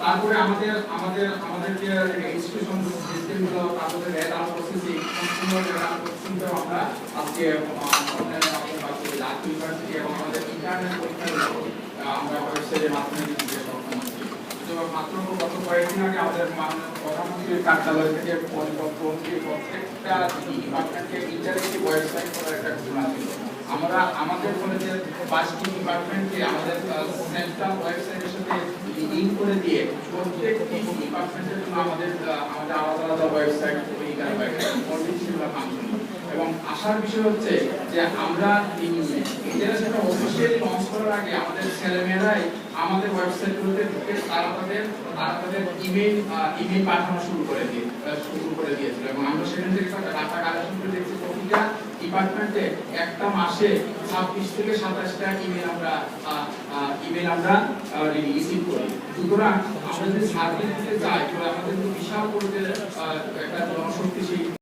তারপরে আমাদের আমাদের আমাদের যে রেজিস্ট্রেশন সিস্টেমগুলো তারপরে রেডার প্রসেসিং সম্পূর্ণ রেডার প্রসেসিংটা আমরা আজকে বা লাখ ইউনিভার্সিটি এবং আমাদের ইন্টারনেট পরীক্ষাগুলো আমরা ওয়েবসাইটের মাধ্যমে দিতে হচ্ছি তো মাত্র গত কয়েকদিন আগে আমাদের প্রধানমন্ত্রীর কার্যালয় থেকে প্রত্যেকটা ডিপার্টমেন্টকে ওয়েবসাইট একটা আমরা, আমাদের পাঁচটি ডিপার্টমেন্টকে আমাদের ওয়েবসাইটের সাথে লিঙ্ক করে দিয়ে প্রত্যেকটি জন্য আমাদের আমাদের আলাদা আলাদা ওয়েবসাইট তৈরি করা। এবং আসার বিষয় হচ্ছে যে আমরা ইন্টারন্যাশনাল অফিসিয়ালি লঞ্চ করার আগে আমাদের ছেলেমেয়েরাই আমাদের ওয়েবসাইটগুলোতে ঢুকে তারা তাদের তারা তাদের ইমেল ইমেল পাঠানো শুরু করে দিয়ে শুরু করে দিয়েছিল। এবং আমরা সেখান থেকে একটা ডাটা কালেকশন করে দেখছি, প্রতিটা ডিপার্টমেন্টে একটা মাসে ছাব্বিশ থেকে সাতাশটা ইমেল আমরা আমরা রিসিভ করি। সুতরাং আমরা যদি সার্ভিস দিতে চাই তাহলে আমাদের বিশাল পরিমাণে একটা জনশক্তি সেই